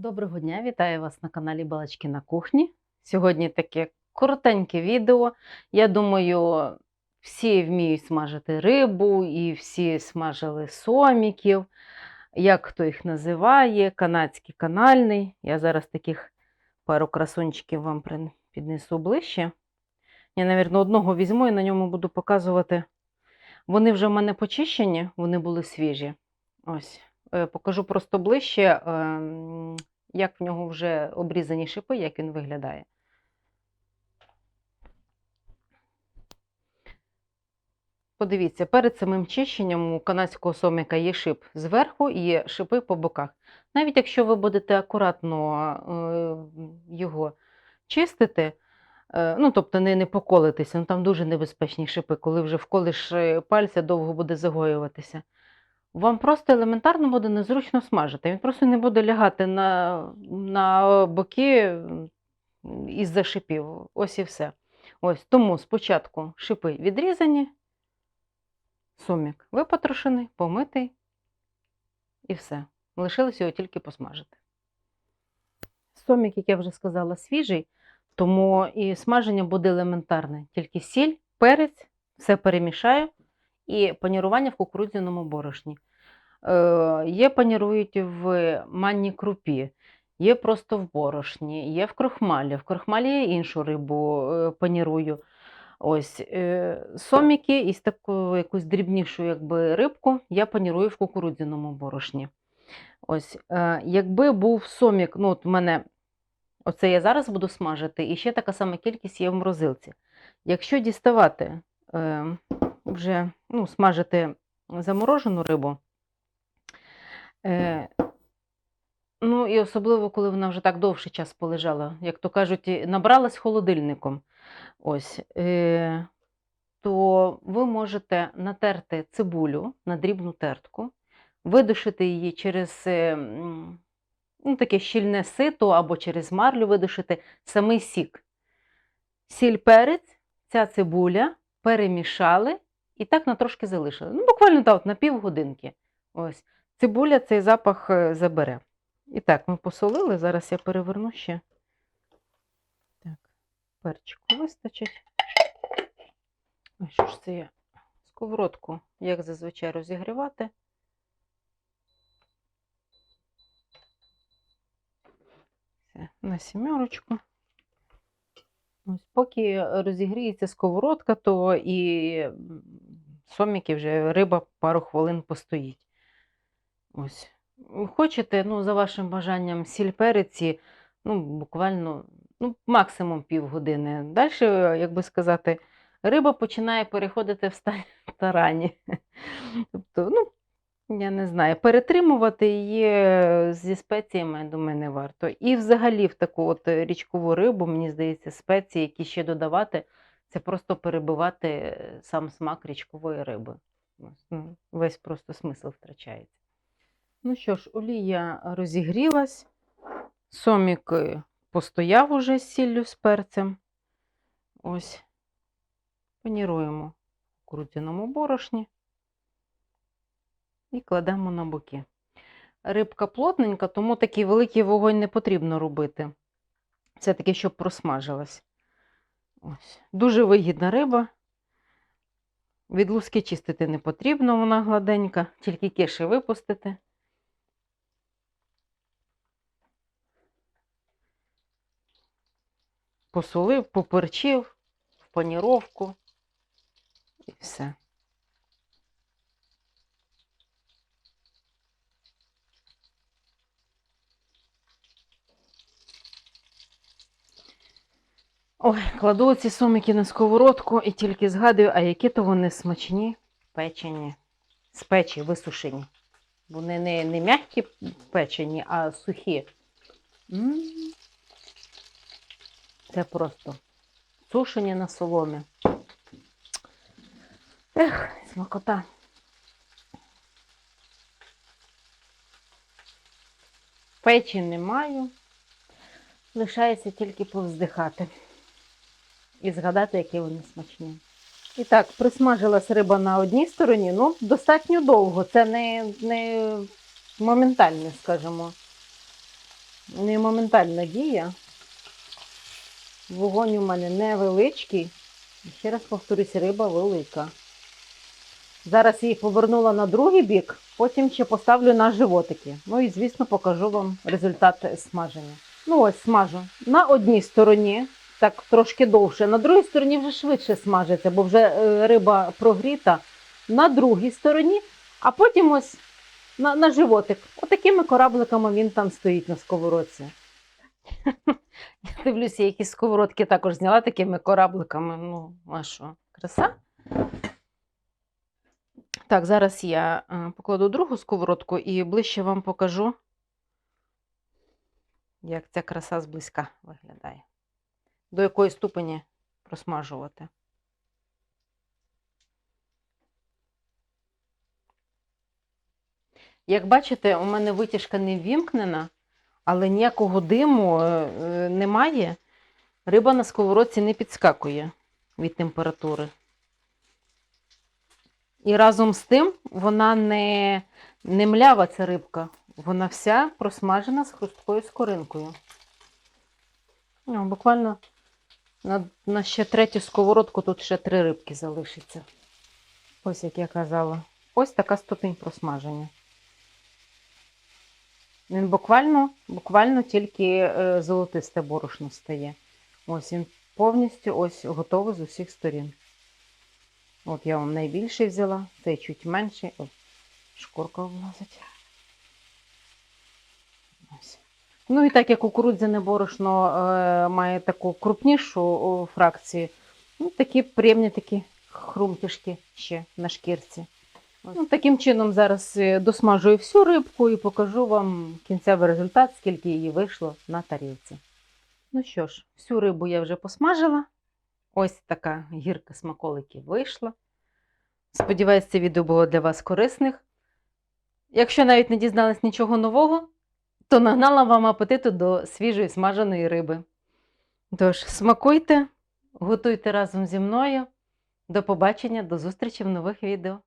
Доброго дня, вітаю вас на каналі Балачки на кухні. Сьогодні таке коротеньке відео. Я думаю, всі вміють смажити рибу і всі смажили соміків, як хто їх називає, канадський канальний. Я зараз таких пару красунчиків вам піднесу ближче. Я, мабуть, одного візьму і на ньому буду показувати. Вони вже в мене почищені, вони були свіжі. Ось. Е, Покажу просто ближче, ем, як в нього вже обрізані шипи, як він виглядає. Подивіться, перед самим чищенням у канадського сомика є шип зверху і шипи по боках. Навіть якщо ви будете акуратно е, його чистити, е, ну тобто не, не поколитися, ну, там дуже небезпечні шипи, коли вже вколиш пальця, довго буде загоюватися. Вам просто елементарно буде незручно смажити. Він просто не буде лягати на, на боки із-за шипів. Ось і все. Ось тому спочатку шипи відрізані, сумік випотрошений, помитий і все. Лишилось його тільки посмажити. Сомік, як я вже сказала, свіжий, тому і смаження буде елементарне. Тільки сіль, перець, все перемішаю і панірування в кукурудзяному борошні. Е, є панірують в манній крупі, є просто в борошні, є в крохмалі. В крохмалі я іншу рибу е, панірую. Ось е, соміки із таку якусь дрібнішу якби, рибку я панірую в кукурудзяному борошні. Ось, якби був сомік, ну от в мене оце я зараз буду смажити, і ще така сама кількість є в морозилці. Якщо діставати е, вже ну, смажити заморожену рибу, е, ну і особливо, коли вона вже так довший час полежала, як то кажуть, набралась холодильником, ось, е, то ви можете натерти цибулю на дрібну тертку, видушити її через е, ну, таке щільне сито або через марлю видушити самий сік. Сіль перець, ця цибуля перемішали і так на трошки залишили. Ну, буквально так, на півгодинки. Ось. Цибуля цей запах е, забере. І так, ми посолили. Зараз я переверну ще. Так, перчику вистачить. Ой, що ж це я? Сковородку, як зазвичай, розігрівати. Все, на сімерочку. Ось, поки розігріється сковородка, то і соміки вже риба пару хвилин постоїть. Ось. Хочете, ну, за вашим бажанням, сіль переці, ну, буквально ну, максимум півгодини. Далі, як би сказати, риба починає переходити в стан тарані. Тобто, ну, я не знаю, перетримувати її зі спеціями, я думаю, не варто. І взагалі в таку от річкову рибу, мені здається, спеції, які ще додавати, це просто перебивати сам смак річкової риби. Ну, Весь просто смисл втрачається. Ну що ж, олія розігрілась, сомік постояв уже з сіллю з перцем. Ось, паніруємо в кукурудзяному борошні і кладемо на боки. Рибка плотненька, тому такий великий вогонь не потрібно робити. Це таки, щоб просмажилась. Ось. Дуже вигідна риба. Від луски чистити не потрібно, вона гладенька, тільки киші випустити. Посолив, поперчив в паніровку і все. Ой, кладу ці сомики на сковородку і тільки згадую, а які то вони смачні, печені, з печі висушені. Вони не, не м'які печені, а сухі. М. Це просто сушені на соломі. Ех, смакота. Печі не маю. Лишається тільки повздихати і згадати, які вони смачні. І так, присмажилась риба на одній стороні, ну, достатньо довго. Це не, не моментально, скажімо. не моментальна дія. Вогонь у мене невеличкий. Ще раз повторюсь, риба велика. Зараз її повернула на другий бік, потім ще поставлю на животики. Ну і, звісно, покажу вам результат смаження. Ну ось смажу. На одній стороні, так трошки довше, на другій стороні вже швидше смажиться, бо вже е, риба прогріта. На другій стороні, а потім ось на, на животик. Отакими корабликами він там стоїть на сковородці. Я дивлюся, якісь сковородки також зняла такими корабликами. Ну, а що, краса? Так, зараз я е, покладу другу сковородку і ближче вам покажу, як ця краса зблизька виглядає. До якої ступені просмажувати. Як бачите, у мене витяжка не ввімкнена, але ніякого диму е, е, немає. Риба на сковородці не підскакує від температури. І разом з тим вона не, не млява ця рибка, вона вся просмажена з хрусткою скоринкою. Ну, буквально на, на ще третю сковородку тут ще три рибки залишиться. Ось як я казала. Ось така ступінь просмаження. Він буквально, буквально тільки е, золотисте борошно стає. Ось він повністю ось готовий з усіх сторін. От я вам найбільший взяла, цей чуть менший. Ой, шкурка влазить. Ось. Ну і так як кукурудзяне борошно е, має таку крупнішу фракцію, ну, такі приємні такі хрумтішки ще на шкірці. Ну, таким чином зараз е, досмажую всю рибку і покажу вам кінцевий результат, скільки її вийшло на тарілці. Ну що ж, всю рибу я вже посмажила. Ось така гірка смаколиків вийшла. Сподіваюсь, це відео було для вас корисних. Якщо навіть не дізнались нічого нового, то нагнала вам апетиту до свіжої смаженої риби. Тож, смакуйте, готуйте разом зі мною. До побачення, до зустрічі в нових відео.